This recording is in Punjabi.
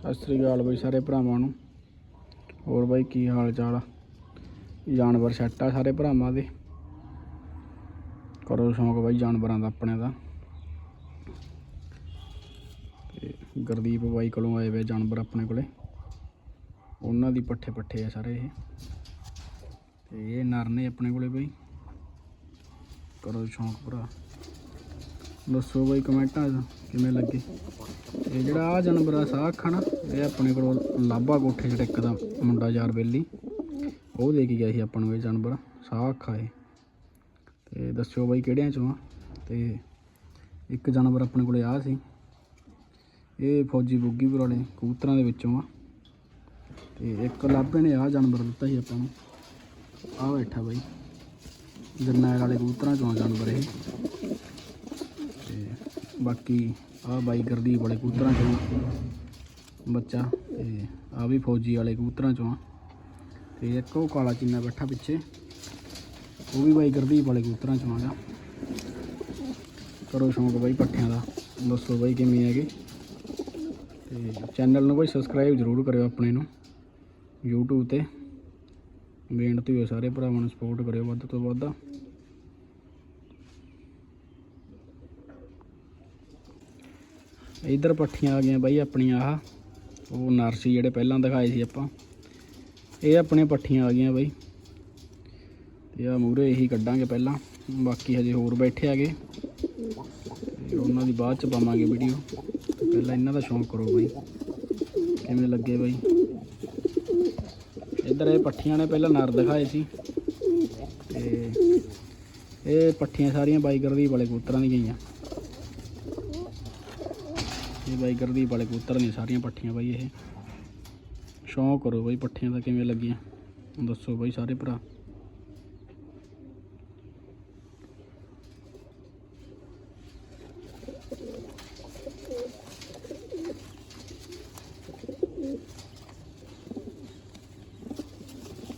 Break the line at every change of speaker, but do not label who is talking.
ਸਤਿ ਸ੍ਰੀ ਅਕਾਲ ਬਈ ਸਾਰੇ ਭਰਾਵਾਂ ਨੂੰ। ਹੋਰ ਬਾਈ ਕੀ ਹਾਲ ਚਾਲ ਆ? ਜਾਨਵਰ ਸੈੱਟ ਆ ਸਾਰੇ ਭਰਾਵਾਂ ਦੇ। ਕਰੋ ਸ਼ੌਂਕ ਬਾਈ ਜਾਨਵਰਾਂ ਦਾ, ਆਪਣੇ ਦਾ। ਤੇ ਗੁਰਦੀਪ ਬਾਈ ਕੋਲੋਂ ਆਏ ਵੇ ਜਾਨਵਰ ਆਪਣੇ ਕੋਲੇ। ਉਹਨਾਂ ਦੀ ਪੱਠੇ ਪੱਠੇ ਆ ਸਾਰੇ ਇਹ। ਤੇ ਇਹ ਨਰ ਨੇ ਆਪਣੇ ਕੋਲੇ ਬਾਈ। ਕਰੋ ਸ਼ੌਂਕ ਭਰਾ। ਦੱਸੋ ਬਾਈ ਕਮੈਂਟਾਂ 'ਚ ਕਿਵੇਂ ਲੱਗੇ? ਇਹ ਜਿਹੜਾ ਆ ਜਾਨਵਰ ਆ, ਸਾਹ ਖਾਣਾ ਇਹ ਆਪਣੇ ਕੋਲ ਲਾਭਾ ਕੋਠੇ ਜਿਹੜਾ ਇੱਕ ਦਾ ਮੁੰਡਾ ਯਾਰ ਬੇਲੀ, ਉਹ ਦੇ ਕੇ ਗਿਆ ਸੀ ਆਪਾਂ ਨੂੰ ਇਹ ਜਾਨਵਰ, ਸਾਹ ਖਾਏ ਤੇ ਦੱਸਿਓ ਬਾਈ ਕਿਹੜਿਆਂ ਚੋਂ ਆ? ਤੇ ਇੱਕ ਜਾਨਵਰ ਆਪਣੇ ਕੋਲੇ ਆ ਸੀ, ਇਹ ਫੌਜੀ ਬੁੱਗੀ ਵਾਲੇ ਕਬੂਤਰਾਂ ਦੇ ਵਿੱਚੋਂ ਆ। ਤੇ ਇੱਕ ਲਾਭੇ ਨੇ ਆ ਜਾਨਵਰ ਦਿੱਤਾ ਸੀ ਆਪਾਂ ਨੂੰ। ਆ ਬੈਠਾ ਬਾਈ, ਜਰਨੈਲ ਵਾਲੇ ਕਬੂਤਰਾਂ ਚੋਂ ਆ ਜਾਨਵਰ ਇਹ। ਬਾਕੀ ਆਹ ਬਾਈ ਗੁਰਦੀਪ ਵਾਲੇ ਕਬੂਤਰਾਂ ਚੋਂ ਬੱਚਾ ਤੇ ਆ ਵੀ ਫੌਜੀ ਵਾਲੇ ਕਬੂਤਰਾਂ ਚੋਂ ਆ। ਤੇ ਇੱਕ ਉਹ ਕਾਲਾ ਚੀਨਾ ਬੈਠਾ ਪਿੱਛੇ, ਉਹ ਵੀ ਬਾਈ ਗੁਰਦੀਪ ਵਾਲੇ ਕਬੂਤਰਾਂ ਚੋਂ ਆਗਾ ਕਰੋ ਸ਼ੌਂਕ ਬਾਈ ਪੱਠਿਆਂ ਦਾ, ਦੱਸੋ ਬਾਈ ਕਿਵੇਂ ਹੈਗੇ। ਤੇ ਚੈਨਲ ਨੂੰ ਬਾਈ ਸਬਸਕ੍ਰਾਈਬ ਜ਼ਰੂਰ ਕਰਿਓ ਆਪਣੇ ਨੂੰ, YouTube ਤੇ। ਬੇਨਤੀ ਹੋਏ ਸਾਰੇ ਭਰਾਵਾਂ ਨੂੰ ਸਪੋਰਟ ਕਰਿਓ ਵੱਧ ਤੋਂ ਵੱਧ। ਇਧਰ ਪੱਠੀਆਂ ਆ ਗਈਆਂ ਬਾਈ ਆਪਣੀਆਂ ਆਹ। ਉਹ ਨਰਸੀ ਜਿਹੜੇ ਪਹਿਲਾਂ ਦਿਖਾਏ ਸੀ ਆਪਾਂ। ਇਹ ਆਪਣੀਆਂ ਪੱਠੀਆਂ ਆ ਗਈਆਂ ਬਾਈ। ਤੇ ਆ ਮੂਰੇ ਇਹੀ ਕੱਢਾਂਗੇ ਪਹਿਲਾਂ। ਬਾਕੀ ਹਜੇ ਹੋਰ ਬੈਠੇ ਆਗੇ ਉਹਨਾਂ ਦੀ ਬਾਅਦ ਚ ਪਾਵਾਂਗੇ ਵੀਡੀਓ। ਪਹਿਲਾਂ ਇਹਨਾਂ ਦਾ ਸ਼ੌਂਕ ਕਰੋ ਬਾਈ। ਕਿਵੇਂ ਲੱਗੇ ਬਾਈ? ਇੱਧਰ ਇਹ ਪੱਠੀਆਂ ਨੇ ਪਹਿਲਾਂ ਨਰ ਦਿਖਾਏ ਸੀ। ਤੇ ਇਹ ਪੱਠੀਆਂ ਸਾਰੀਆਂ ਬਾਈਕਰ ਦੀ ਵਾਲੇ ਕਬੂਤਰਾਂ ਦੀਆਂ ਗਈਆਂ ਇਹ ਬਾਈ ਗਰਦੀ ਵਾਲੇ ਕਬੂਤਰ ਨੇ ਸਾਰੀਆਂ ਪੱਠੀਆਂ ਬਾਈ ਇਹ। ਸ਼ੌਂਕ ਕਰੋ ਬਾਈ ਪੱਠੀਆਂ ਦਾ ਕਿਵੇਂ ਲੱਗੀਆਂ। ਦੱਸੋ ਬਾਈ ਸਾਰੇ ਭਰਾ।